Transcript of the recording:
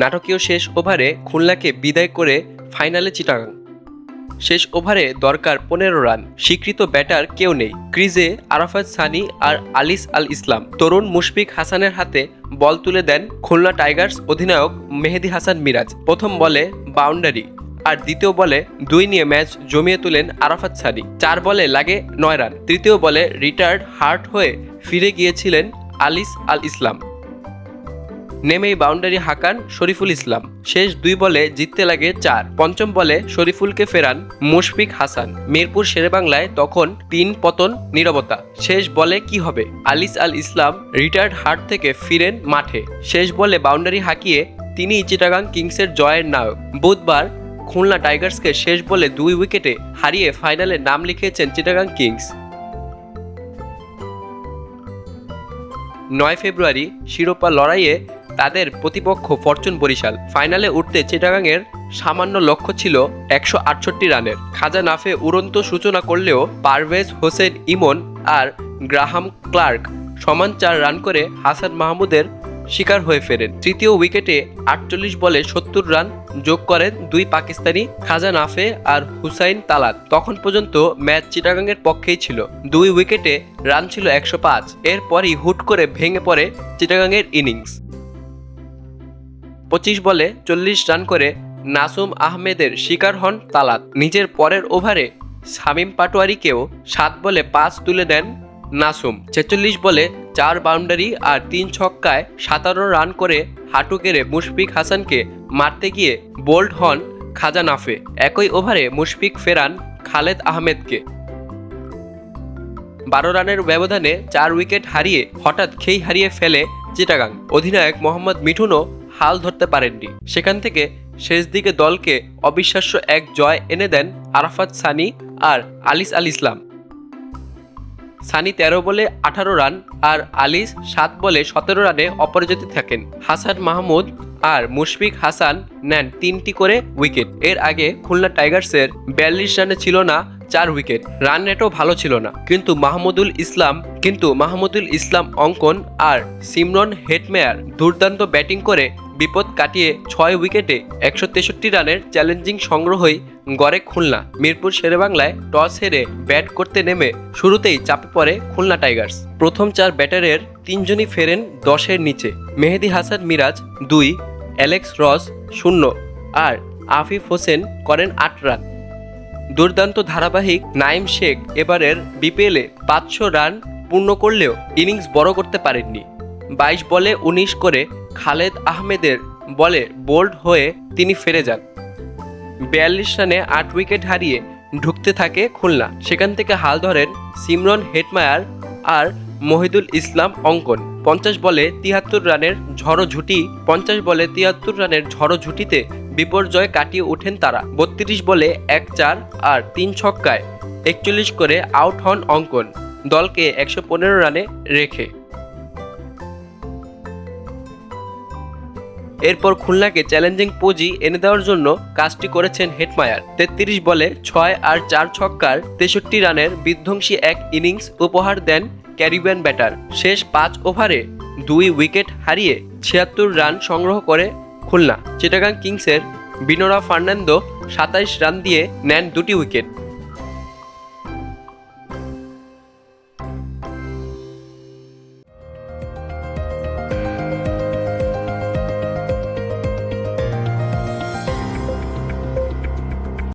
নাটকীয় শেষ ওভারে খুলনাকে বিদায় করে ফাইনালে চিটাগাং। শেষ ওভারে দরকার পনেরো রান, স্বীকৃত ব্যাটার কেউ নেই। ক্রিজে আরাফাত সানি আর আলিস আল ইসলাম। তরুণ মুশফিক হাসানের হাতে বল তুলে দেন খুলনা টাইগার্স অধিনায়ক মেহেদি হাসান মিরাজ। প্রথম বলে বাউন্ডারি আর দ্বিতীয় বলে দুই নিয়ে ম্যাচ জমিয়ে তুলেন আরাফাত সানি। চার বলে লাগে নয় রান। তৃতীয় বলে রিটায়ার্ড হার্ট হয়ে ফিরে গিয়েছিলেন আলিস আল ইসলাম। নেমেই বাউন্ডারি হাঁকান শরীফুল ইসলাম। শেষ দুই বলে জিততে লাগে চার। পঞ্চম বলে শরীফুলকে ফেরান মুশফিক হাসান। মিরপুর শেরেবাংলায় তখন তিন পতন নীরবতা। শেষ বলে কি হবে? আলিস আল ইসলাম রিটায়ার্ড হার্ট থেকে ফিরেন মাঠে। শেষ বলে বাউন্ডারি হাঁকিয়ে তিনি চিটাগাং কিংসের জয়ের নায়ক। বুধবার খুলনা টাইগার্সকে শেষ বলে দুই উইকেটে হারিয়ে ফাইনালে নাম লিখিয়েছেন চিটাগাং কিংস। নয় ফেব্রুয়ারি শিরোপা লড়াইয়ে তাদের প্রতিপক্ষ ফরচুন বরিশাল। ফাইনালে উঠতে চিটাগাংয়ের সামান্য লক্ষ্য ছিল একশো আটষট্টি রানের। খাজা নাফে উড়ন্ত সূচনা করলেও পারভেজ হোসেন ইমন আর গ্রাহাম ক্লার্ক সমান চার রান করে হাসান মাহমুদের শিকার হয়ে ফেরেন। তৃতীয় উইকেটে আটচল্লিশ বলে সত্তর রান যোগ করেন দুই পাকিস্তানি খাজা নাফে আর হুসাইন তালাত। তখন পর্যন্ত ম্যাচ চিটাগাংয়ের পক্ষেই ছিল। দুই উইকেটে রান ছিল একশো পাঁচ। এরপরই হুট করে ভেঙে পড়ে চিটাগাংয়ের ইনিংস। পঁচিশ বলে চল্লিশ রান করে নাসুম আহমেদের শিকার হন তালাত। নিজের পরের ওভারে শামীম পাটোয়ারিকেও সাত বলে পাঁচ তুলে দেন নাসুম। ছেচল্লিশ বলে চার বাউন্ডারি আর তিন ছক্কায় সাতান্ন রান করে হাঁটু কেড়ে মুশফিক হাসানকে মারতে গিয়ে বোল্ড হন খাজা নাফে একই ওভারে মুশফিক ফেরান খালেদ আহমেদকে। বারো রানের ব্যবধানে চার উইকেট হারিয়ে হঠাৎ খেই হারিয়ে ফেলে চিটাগাং। অধিনায়ক মোহাম্মদ মিঠুনও হাল ধরতে পারেননি। সেখান থেকে শেষ দিকে দলকে অবিশ্বাস্য এক জয় এনে দেন আরাফাত সানি আর আলিস আল ইসলাম। সানি তেরো বলে আঠারো রান আর আলিস সাত বলে সতেরো রানে অপরাজিত থাকেন। হাসান মাহমুদ আর মুশফিক হাসান নেন তিনটি করে উইকেট। এর আগে খুলনা টাইগার্সের বিয়াল্লিশ রানে ছিল না চার উইকেট রান রেটও ভালো ছিল না। কিন্তু মাহমুদুল ইসলাম, কিন্তু মাহমুদুল ইসলাম অঙ্কন আর সিমরন হেটমেয়ার দুর্দান্ত ব্যাটিং করে বিপদ কাটিয়ে ছয় উইকেটে একশো তেষট্টি রানের চ্যালেঞ্জিং সংগ্রহই গড়ে খুলনা। মিরপুর শেরেবাংলায় টস হেরে ব্যাট করতে নেমে শুরুতেই চাপে পড়ে খুলনা টাইগার্স প্রথম চার ব্যাটারের তিনজনই ফেরেন দশের নিচে। মেহেদি হাসান মিরাজ দুই, অ্যালেক্স রস শূন্য আর আফিফ হোসেন করেন আট রান দুর্দান্ত ধারাবাহিক নাইম শেখ এবারের বিপিএলে পাঁচশো রান পূর্ণ করলেও ইনিংস বড় করতে পারেননি। বাইশ বলে উনিশ করে খালেদ আহমেদের বলে বোল্ড হয়ে তিনি ফেরে যান। বিয়াল্লিশ রানে আট উইকেট হারিয়ে ঢুকতে থাকে খুলনা। সেখান থেকে হাল ধরেন সিমরন হেটমায়ার আর মহিদুল ইসলাম অঙ্কন। পঞ্চাশ বলে তিয়াত্তর রানের ঝড়ো ঝুটি, পঞ্চাশ বলে তিয়াত্তর রানের ঝড়ো ঝুটিতে বিপর্যয় কাটিয়ে ওঠেন তারা। বত্রিশ বলে এক চার আর তিন ছক্কায় একচল্লিশ করে আউট হন অঙ্কন। দলকে একশো পনেরো রানে রেখে। এরপর খুলনাকে চ্যালেঞ্জিং পুঁজি এনে দেওয়ার জন্য কাজটি করেছেন হেটমায়ার তেত্রিশ বলে ছয় আর চার ছক্কার তেষট্টি রানের বিধ্বংসী এক ইনিংস উপহার দেন ক্যারিবিয়ান ব্যাটার। শেষ পাঁচ ওভারে দুই উইকেট হারিয়ে ছিয়াত্তর রান সংগ্রহ করে খুলনা। চিটাগাং কিংসের বিনোরা ফার্নান্দো সাতাইশ রান দিয়ে নেন দুটি উইকেট।